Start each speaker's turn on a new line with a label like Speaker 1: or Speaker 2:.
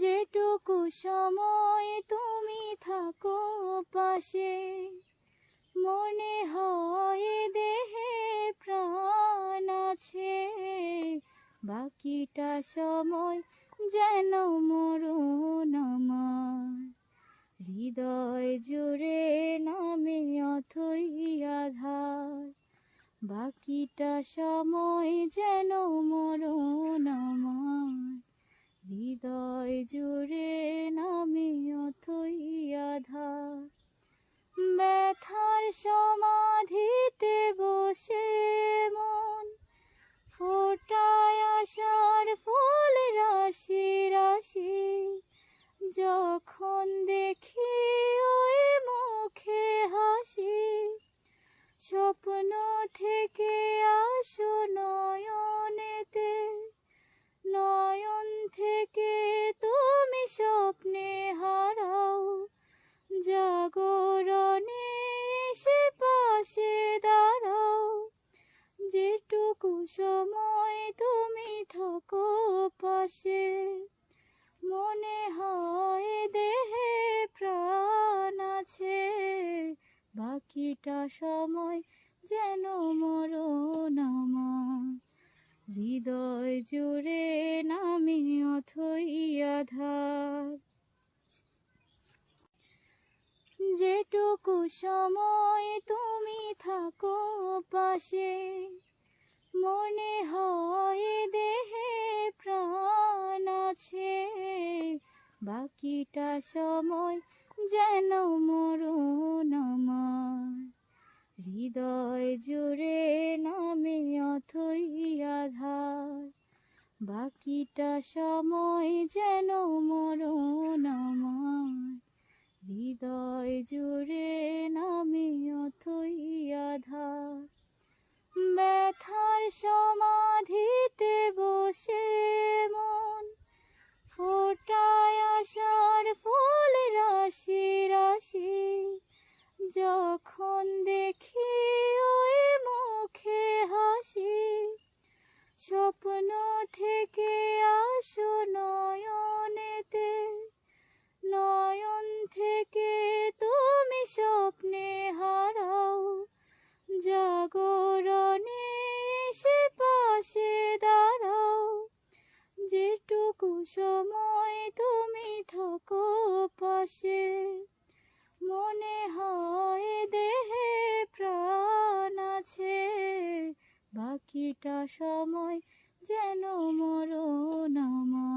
Speaker 1: যেটুকু সময় তুমি থাকো পাশে, মনে হয় দেহে প্রাণ আছে। বাকিটা সময় যেন মরণ আমার। হৃদয় জুড়ে নামে অথই আধার। বাকিটা সময় যেন মরণ আমার। যখন দেখি ওই মুখে হাসি, স্বপ্ন থেকে আসো নয়নেতে। নয়ন থেকে তুমি স্বপ্নে হারাও, জাগরণে এসে পাশে দাঁড়াও। যেটুকু সময় বাকিটা সময় যেন মরণ আমার। হৃদয় জুড়ে নামে অথই আধার। যেটুকু সময় তুমি থাকো পাশে, মনে হয় দেহে প্রাণ আছে। বাকিটা সময় যেন মরণ বাকিটা সময় যেন মরণ আমার। হৃদয় জুড়ে নামে অথই আধার। ব্যথার সমাধিতে বসে মন। ফোটায় আসার ফুল রাশি রাশি। যখন দেখি ওই মুখে হাসি, স্বপ্ন বাকিটা সময় যেন মরণ আমার